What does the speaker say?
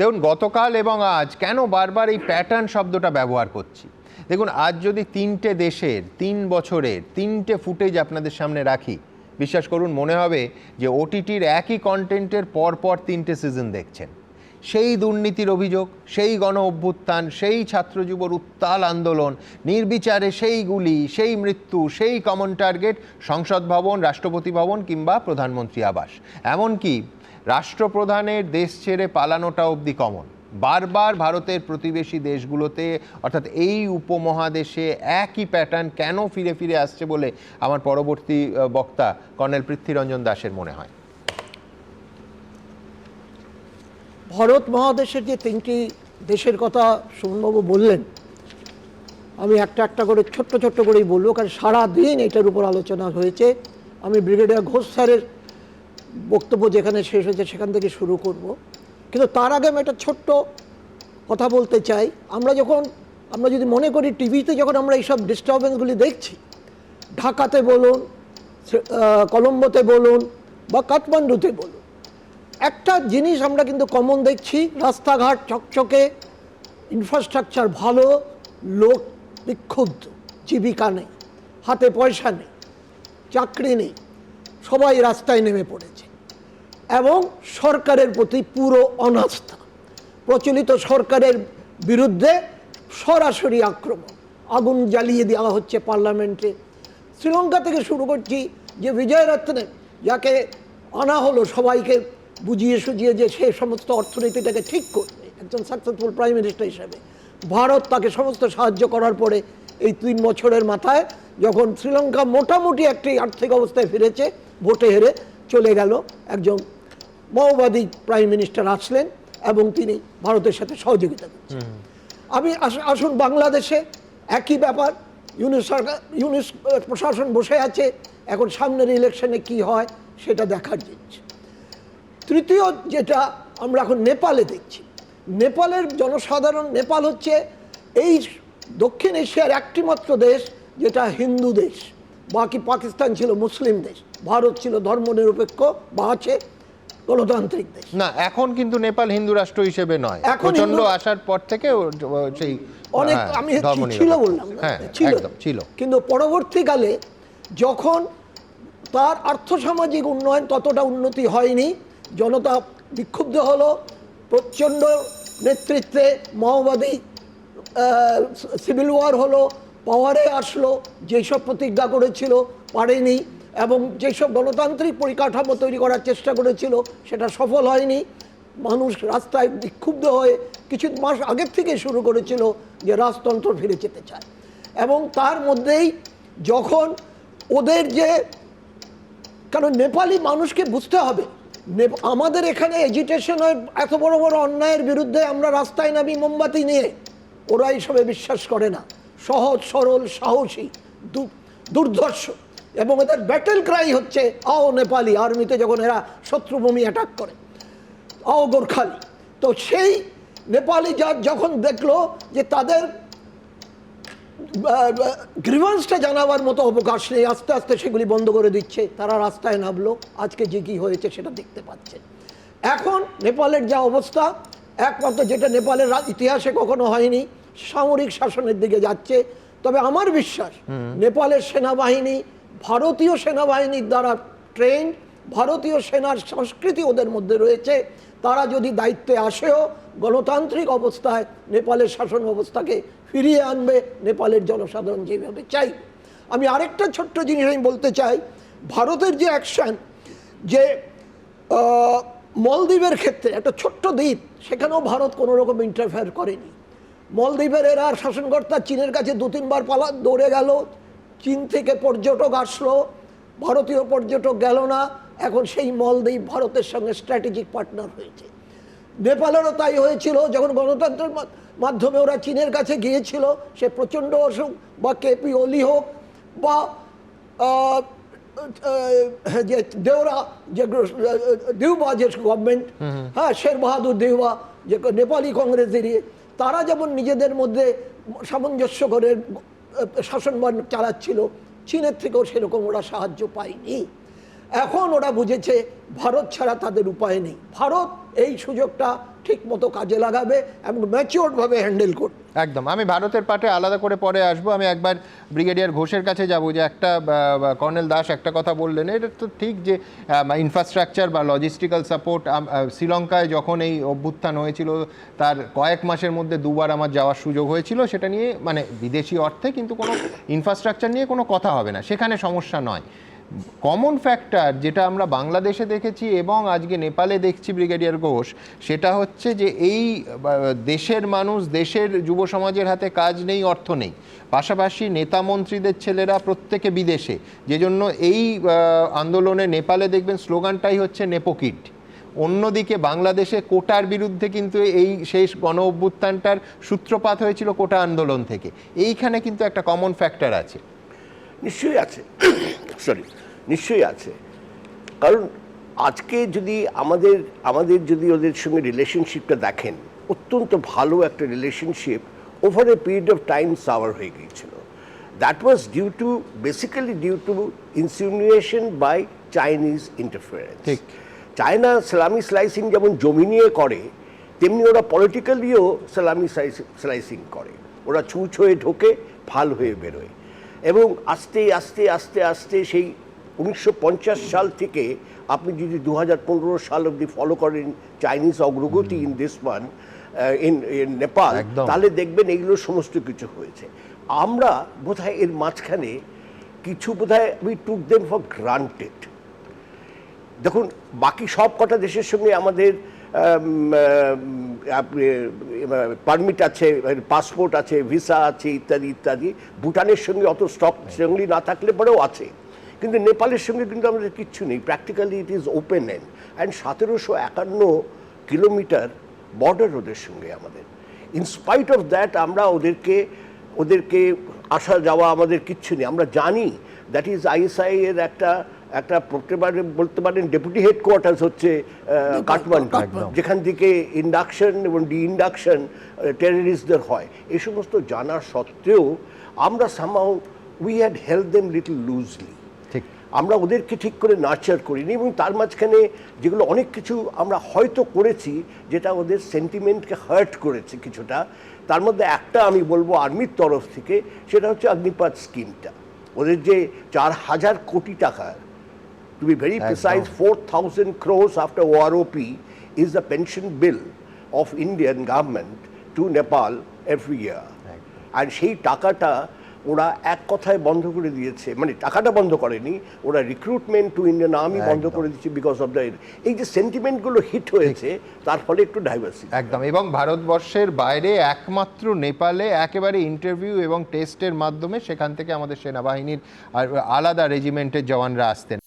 দেখুন, গতকাল এবং আজ কেন বারবার এই প্যাটার্ন শব্দটা ব্যবহার করছি? দেখুন, আজ যদি তিনটে দেশের, তিন বছরের, তিনটে ফুটেজ আপনাদের সামনে রাখি, বিশ্বাস করুন, মনে হবে যে ওটিটির একই কন্টেন্টের পরপর তিনটে সিজন দেখছেন। সেই দুর্নীতির অভিযোগ, সেই গণ অভ্যুত্থান, সেই ছাত্রযুবর উত্তাল আন্দোলন, নির্বিচারে সেই গুলি, সেই মৃত্যু, সেই কমন টার্গেট সংসদ ভবন, রাষ্ট্রপতি ভবন কিংবা প্রধানমন্ত্রী আবাস। এমনকি রাষ্ট্রপ্রধানের দেশ ছেড়ে পালানোটা অবধি কমন বারবার ভারতের প্রতিবেশী দেশগুলোতে, অর্থাৎ এই উপমহাদেশে একই প্যাটার্ন কেন ফিরে ফিরে আসছে বলে আমার পরবর্তী বক্তা কর্নেল পৃথ্বীরঞ্জন দাসের মনে হয়। ভারত মহাদেশের যে তিনটি দেশের কথা সুমনবাবু বললেন, আমি একটা একটা করে, ছোট্ট ছোট্ট করেই বলব, কারণ সারাদিন এটার উপর আলোচনা হয়েছে। আমি ব্রিগেডিয়ার ঘোষ স্যারের বক্তব্য যেখানে শেষ হয়েছে সেখান থেকে শুরু করব। কিন্তু তার আগে আমি একটা ছোট্ট কথা বলতে চাই। আমরা যখন, আমরা যদি মনে করি টিভিতে যখন আমরা এইসব ডিস্টারবেন্সগুলি দেখছি, ঢাকাতে বলুন কলম্বোতে বলুন বা কাঠমান্ডুতে বলুন, একটা জিনিস আমরা কিন্তু কমন দেখছি, রাস্তাঘাট চকচকে ইনফ্রাস্ট্রাকচার ভালো, লোক বিক্ষুব্ধ, জীবিকা নেই, হাতে পয়সা নেই, চাকরি নেই, সবাই রাস্তায় নেমে পড়েছে। এবং সরকারের প্রতি পুরো অনাস্থা। প্রচলিত সরকারের বিরুদ্ধে সরাসরি আক্রমণ। আগুন জ্বালিয়ে দেওয়া হচ্ছে পার্লামেন্টে। শ্রীলঙ্কা থেকে শুরু করছি যে বিজয় রত্নে যাকে আনা হলো সবাইকে বুঝিয়ে সুঝিয়ে যে সে সমস্ত অর্থনীতিটাকে ঠিক করবে, একজন সাকসেসফুল প্রাইম মিনিস্টার হিসেবে। ভারত তাকে সমস্ত সাহায্য করার পরে এই তিন বছরের মাথায় যখন শ্রীলঙ্কা মোটামুটি একটি আর্থিক অবস্থায় ফিরেছে, ভোটে হেরে চলে গেল একজন মাওবাদী প্রাইম মিনিস্টার আসলেন এবং তিনি ভারতের সাথে সহযোগিতা করছেন। আমি আসুন বাংলাদেশে একই ব্যাপার ইউনিস সরকার ইউনিস প্রশাসন বসে আছে এখন সামনের ইলেকশনে কি হয় সেটা দেখার জিনিস। তৃতীয় যেটা আমরা এখন নেপালে দেখছি নেপালের জনসাধারণ নেপাল হচ্ছে এই দক্ষিণ এশিয়ার একটি মাত্র দেশ যেটা হিন্দু দেশ বাকি পাকিস্তান ছিল মুসলিম দেশ ভারত ছিল ধর্মনিরপেক্ষ বা আছে গণতান্ত্রিক দেশ। না এখন কিন্তু নেপাল হিন্দু রাষ্ট্র হিসেবে নয়। এখন প্রচণ্ড আসার পর থেকে সেই অনেক হ্যাঁ, আমি ছিল বললাম হ্যাঁ ছিল। ছিল। কিন্তু পরবর্তীকালে যখন তার আর্থসামাজিক উন্নয়ন ততটা উন্নতি হয়নি জনতা বিক্ষুব্ধ হলো প্রচণ্ড নেতৃত্বে মাওবাদী সিভিল ওয়ার হলো পাওয়ারে আসলো যেসব প্রতিজ্ঞা করেছিল পারেনি। এবং যেসব গণতান্ত্রিক পরিকাঠামো তৈরি করার চেষ্টা করেছিল, সেটা সফল হয়নি। মানুষ রাস্তায় বিক্ষুব্ধ হয়ে কিছু মাস আগের থেকে শুরু করেছিল যে রাজতন্ত্র ফিরে যেতে চায়। এবং তার মধ্যেই যখন ওদের যে কারণ নেপালি মানুষকে বুঝতে হবে আমাদের এখানে এজিটেশন হয় এত বড় বড় অন্যায়ের বিরুদ্ধে আমরা রাস্তায় নামি মোমবাতি নিয়ে, ওরা এইসবে বিশ্বাস করে না। সহজ, সরল, সাহসী দুর্ধর্ষ। এবং এদের ব্যাটেল ক্রাই হচ্ছে আও নেপালি আর্মিতে যখন এরা শত্রুভূমি অ্যাটাক করে আও গোর্খালি। তো সেই নেপালি যা যখন দেখল যে তাদের গ্রিভান্সটা জানাবার মতো অবকাশ নেই আস্তে আস্তে সেগুলি বন্ধ করে দিচ্ছে তারা রাস্তায় নামলো আজকে যে কী হয়েছে সেটা দেখতে পাচ্ছে। এখন নেপালের যা অবস্থা একমাত্র যেটা নেপালের ইতিহাসে কখনো হয়নি সামরিক শাসনের দিকে যাচ্ছে। তবে আমার বিশ্বাস নেপালের সেনাবাহিনী ভারতীয় সেনাবাহিনীর দ্বারা ট্রেন ভারতীয় সেনার সংস্কৃতি ওদের মধ্যে রয়েছে। তারা যদি দায়িত্বে আসেও, গণতান্ত্রিক অবস্থায় নেপালের শাসন ব্যবস্থাকে ফিরিয়ে আনবে, নেপালের জনসাধারণ যেভাবে চাই। আমি আরেকটা ছোট্ট জিনিস আমি বলতে চাই, ভারতের যে অ্যাকশন যে মলদ্বীপের ক্ষেত্রে একটা ছোট্ট দ্বীপ, সেখানেও ভারত কোনো রকম ইন্টারফেয়ার করেনি। মলদ্বীপের এরা শাসনকর্তা চীনের কাছে দু তিনবার পালা, দৌড়ে গেল চীন থেকে পর্যটক আসলো ভারতীয় পর্যটক গেল না এখন সেই মলদ্বীপ ভারতের সঙ্গে স্ট্র্যাটেজিক পার্টনার হয়েছে। নেপালেরও তাই হয়েছিল যখন গণতন্ত্রের মাধ্যমে ওরা চীনের কাছে গিয়েছিল সে প্রচণ্ড অসুখ বা কেপি ওলি হোক বা যে দেওরা যে দেউবা যে গভর্নমেন্ট হ্যাঁ শের বাহাদুর দেউবা যে নেপালি কংগ্রেসেরই তারা যেমন নিজেদের মধ্যে সামঞ্জস্য করে শাসনবান চালাচ্ছিল। চীনের থেকেও সেরকম ওরা সাহায্য পায়নি। এখন ওরা বুঝেছে, ভারত ছাড়া তাদের উপায় নেই। ভারত এই সুযোগটা ঠিক মতো কাজে লাগাবে এবং ম্যাচিওরভাবে হ্যান্ডেল করবে। একদম। আমি ভারতের পাটে আলাদা করে পরে আসব। আমি একবার ব্রিগেডিয়ার ঘোষের কাছে যাব যে একটা কর্নেল দাস একটা কথা বললেন। এটা তো ঠিক যে ইনফ্রাস্ট্রাকচার বা লজিস্টিক্যাল সাপোর্ট শ্রীলঙ্কায় যখন এই অভ্যুত্থান হয়েছিল, তার কয়েক মাসের মধ্যে দুবার আমার যাওয়ার সুযোগ হয়েছিল। সেটা নিয়ে মানে বিদেশি অর্থে কিন্তু কোনো ইনফ্রাস্ট্রাকচার নিয়ে কোনো কথা হবে না। সেখানে সমস্যা নয়। কমন ফ্যাক্টর যেটা আমরা বাংলাদেশে দেখেছি এবং আজকে নেপালে দেখছি ব্রিগেডিয়ার ঘোষ, সেটা হচ্ছে যে এই দেশের মানুষ, দেশের যুব সমাজের হাতে কাজ নেই, অর্থ নেই। পাশাপাশি নেতা মন্ত্রীদের ছেলেরা প্রত্যেকে বিদেশে। যে জন্য এই আন্দোলনে নেপালে দেখবেন স্লোগানটাই হচ্ছে নেপোকিট অন্যদিকে বাংলাদেশে কোটার বিরুদ্ধে কিন্তু এই শেষ গণ অভ্যুত্থানটার সূত্রপাত হয়েছিল কোটা আন্দোলন থেকে। এইখানে কিন্তু একটা কমন ফ্যাক্টর আছে। নিশ্চয়ই আছে। সরি নিশ্চয়ই আছে। কারণ আজকে যদি আমাদের আমাদের যদি ওদের সঙ্গে রিলেশনশিপটা দেখেন অত্যন্ত ভালো একটা relationship over a period of time sour হয়ে গিয়েছিল। That was due to basically due to insinuation by Chinese interference ঠিক। চায়না সালামি স্লাইসিং যেমন জমি নিয়ে করে তেমনি ওরা পলিটিক্যালিও সালামি স্লাইসিং করে। ওরা ছুঁচ হয়ে ঢোকে ফাল হয়ে বেরোয়। এবং আস্তে আস্তে আস্তে আস্তে সেই উনিশশো পঞ্চাশ সাল থেকে আপনি যদি দু হাজার পনেরো সাল অবধি ফলো করেন চাইনিজ অগ্রগতি in this one in Nepal তাহলে দেখবেন এইগুলো সমস্ত কিছু হয়েছে। আমরা বোধহয় এর মাঝখানে কিছু বোধহয় we took them for granted দেখুন বাকি সব কটা দেশের সঙ্গে আমাদের পারমিট আছে পাসপোর্ট আছে ভিসা আছে ইত্যাদি ইত্যাদি। ভুটানের সঙ্গে অত স্টক সঙ্গলি না থাকলে পরেও আছে। কিন্তু নেপালের সঙ্গে কিন্তু আমাদের কিচ্ছু নেই। Practically it is open end and সতেরোশো একান্ন কিলোমিটার বর্ডার ওদের সঙ্গে আমাদের। ইনস্পাইট অফ দ্যাট আমরা ওদেরকে ওদেরকে আসা যাওয়া আমাদের কিচ্ছু নেই। আমরা জানি দ্যাট ইজ আইএসআই এর একটা একটা পারেন বলতে পারেন ডেপুটি হেডকোয়ার্টার্স হচ্ছে কাঠমান্ডু। যেখান থেকে ইন্ডাকশন এবং ডি ইন্ডাকশন টেররিস্টদের হয়। এই সমস্ত জানার সত্ত্বেও আমরা সামাও we had help them little loosely আমরা ওদেরকে ঠিক করে নার্চার করিনি এবং তার মাঝখানে যেগুলো অনেক কিছু আমরা হয়তো করেছি যেটা ওদের সেন্টিমেন্টকে হার্ট করেছে কিছুটা তার মধ্যে একটা আমি বলব আর্মির তরফ থেকে সেটা হচ্ছে অগ্নিপাত স্কিমটা ওদের যে চার হাজার কোটি টাকা to be very একদম। precise, 4,000 crores after OROP is the pension bill of Indian government to Nepal every year. আর সেই টাকাটা ওরা এক কথায় বন্ধ করে দিয়েছে। মানে টাকাটা বন্ধ করেনি ওরা রিক্রুটমেন্ট টু ইন্ডিয়ান আর্মি বন্ধ করে দিচ্ছে বিকজ অফ দ্য এই যে সেন্টিমেন্টগুলো হিট হয়েছে তার ফলে একটু ডাইভার্সিটি একদম এবং ভারতবর্ষের বাইরে একমাত্র নেপালে একেবারে ইন্টারভিউ এবং টেস্টের মাধ্যমে সেখান থেকে আমাদের সেনাবাহিনীর আর আলাদা রেজিমেন্টের জওয়ানরা আসতেন।